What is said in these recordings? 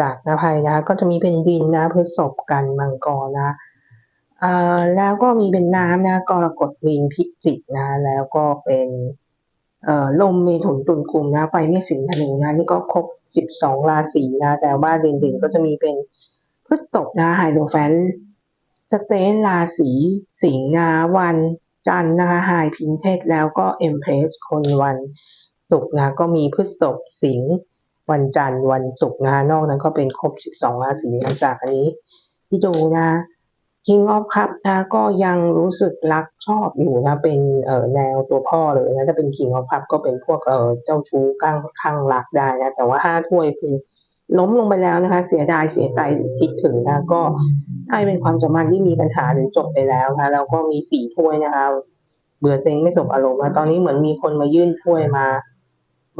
จากนภัยนะคะก็จะมีเป็นดินนะพฤษภกันมังกรนะเอ่อแล้วก็มีเป็นน้ำนะกรกฎวินพิจิกนะ แล้วก็เป็นเอ่อลมเมถุนตุลกุมนะไฟไม่สิงห์ธนูนะนี่ก็ครบสิบสองราศีนะ แต่ว่าเด่นๆก็จะมีเป็นพฤษภนะไฮโดรแฟนสเตนราศีสิงห์นะวันจันทร์นะคะไฮพินเทศแล้วก็เอ็มเพรสคนวันศุกร์นะก็มีพฤษภสิงห์ วันจันทร์วันศุกร์นะนอกนั้นก็เป็นครบสิบสองราศีนะจากอันนี้ ที่ดูนะ King of Cup นะก็ยังรู้สึกรักชอบอยู่นะเป็นเอ่อแนวตัวพ่อเลยนะถ้าเป็น King of Cup ก็เป็นพวกเอ่อเจ้าชู้ก้างข้างรักได้นะแต่ว่าห้าถ้วยคือล้มลงไปแล้วนะคะ เสียดายเสียใจคิดถึงนะก็ให้เป็นความสัมพันธ์ที่มีปัญหาหรือจบไปแล้วนะแล้วก็มีสี่ถ้วยนะคะเบื่อเซ็งไม่จบอารมณ์นะตอนนี้เหมือนมีคนมายื่นถ้วยมา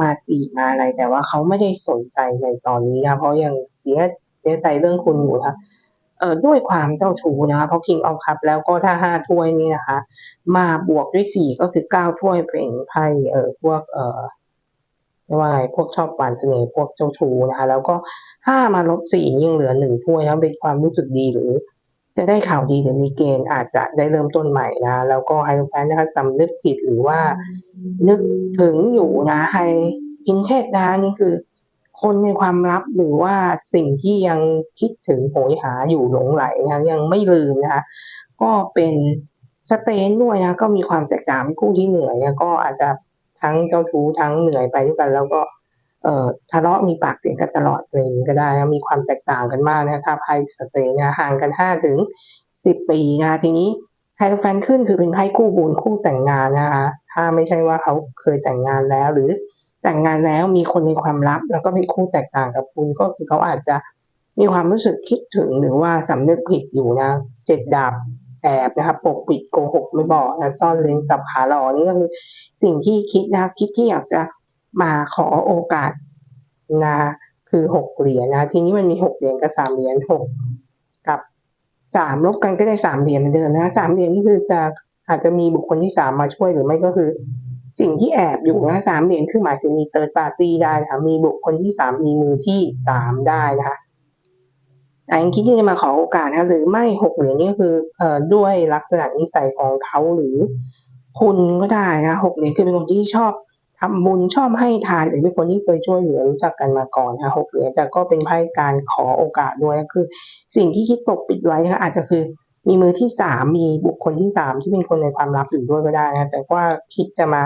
มาจีบมาอะไร แต่ว่าเขาไม่ได้สนใจในตอนนี้นะเพราะยังเสียเสียใจเรื่องคุณอยู่นะเอ่อด้วยความเจ้าชู้นะคะเพราะ King of Cup แล้วก็ถ้าห้าถ้วยนี่นะคะ มาบวกด้วยสี่ก็คือเก้าถ้วยเป็นไพ่เอ่อพวกเอ่อเรียกว่าไงพวกชอบหวานเสน่ห์พวกเจ้าชู้นะคะ แล้วก็ห้ามาลบสี่ยังเหลือหนึ่งถ้วยนะเป็นความรู้สึกดีหรือ จะได้ข่าวดีหรือมีเกณฑ์อาจจะได้เริ่มต้นใหม่นะ แล้วก็ไฮแฟนนะคะสำนึกผิดหรือว่า นึกถึงอยู่นะไฮพินเทศนะนี่คือ คนในความลับหรือว่าสิ่งที่ยังคิดถึงโหยหาอยู่หลงไหลนะคะยังไม่ลืมนะคะก็เป็นสเตนด้วยนะก็มีความแตกต่างคู่ที่เหนื่อยเนี่ยก็อาจจะทั้งเจ้าชู้ทั้งเหนื่อยไปด้วยกัน แล้วก็ เอ่อทะเลาะมีปากเสียงกันตลอดเลยก็ได้นะมีความแตกต่างกันมากนะครับไพ่สเตนนะห่างกันห้าถึงสิบปีนะทีนี้ไฮแฟนขึ้นคือเป็นไพ่คู่บุญคู่แต่งงานนะคะถ้าไม่ใช่ว่าเขาเคยแต่งงานแล้ว หรือแต่งงานแล้วมีคนในความลับแล้วก็มีคู่แตกต่างกับคุณก็คือเขาอาจจะมีความรู้สึกคิดถึงหรือว่าสำนึกผิดอยู่นะเจ็ดดาบแอบนะครับปกปิดโกหกไม่บอกนะซ่อนเลนสับขาหลอนี่ก็คือสิ่งที่คิดนะคิดที่อยากจะ มาขอโอกาสนะคือหกเหรียญนะ ทีนี้มันมีหกเหรียญกับสามเหรียญหกกับสามลบกันก็ได้สามเหรียญเหมือนเดิมนะสามเหรียญนี่คือจะอาจจะมีบุคคลที่สามมาช่วยหรือไม่ก็คือ สิ่งที่แอบอยู่นะสามเหรียญคือหมายถึงมีเติร์ดปาร์ตี้ได้นะคะมีบุคคลที่สามมีมือที่สามได้นะคะแต่ยังคิดที่จะมาขอโอกาสนะหรือไม่หกเหรียญนี่คือเอ่อด้วยลักษณะนิสัยของเขาหรือคุณก็ได้นะหกเหรียญคือเป็นคนที่ชอบ ทำบุญชอบให้ทานหรือเป็นคนที่เคยช่วยเหลือรู้จักกันมาก่อนนะหกเหรียญแต่ก็เป็นไพ่การขอโอกาสด้วยคือ สิ่งที่คิดปกปิดไว้นะอาจจะคือมีมือที่สามมีบุคคลที่สามที่เป็นคนในความลับอยู่ด้วยก็ได้นะแต่ว่าคิดจะมา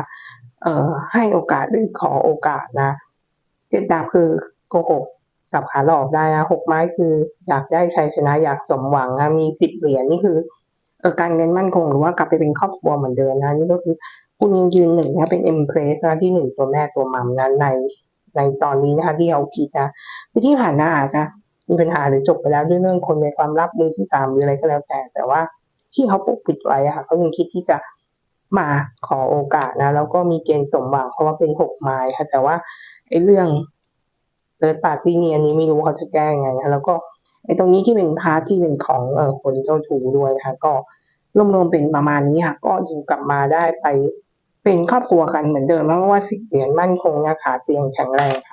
เอ่อให้โอกาสหรือขอโอกาสนะเจ็ดดาบคือโกหกสับขาหลอกได้นะหกไม้คืออยากได้ชัยชนะอยากสมหวังนะมีสิบเหรียญนี่คือ การเงินมั่นคงหรือว่ากลับไปเป็นครอบครัวเหมือนเดิมนะนี่ก็คือคุณยังยืนหนึ่งนะเป็นเอ็มเพรสนะที่หนึ่งตัวแม่ตัวมัมนะในในตอนนี้นะคะที่เราคิดนะคือที่ผ่านมาอาจจะมีปัญหาหรือจบไปแล้วด้วยเรื่องคนในความลับมือที่สามหรืออะไรก็แล้วแต่ แต่ว่าที่เขาปกปิดไว้อะค่ะเขายังคิดที่จะมาขอโอกาสนะ แล้วก็มีเกณฑ์สมหวังเพราะว่าเป็นหกไม้ค่ะ แต่ว่าไอ้เรื่องเติร์ดปาร์ตี้นี่อันนี้ไม่รู้เขาจะแก้ยังไงนะแล้วก็ ไอ้ตรงนี้ที่เป็นพาร์ทที่เป็นของอคนเจ้าชู้ด้วยนะคะก็รวมๆเป็นประมาณนี้ค่ะ ก็อยู่กลับมาได้ไปเป็นครอบครัวกันเหมือนเดิมเพราะว่าสิบเหรียญมั่นคงนะคะเตียงแข็งแรงค่ะ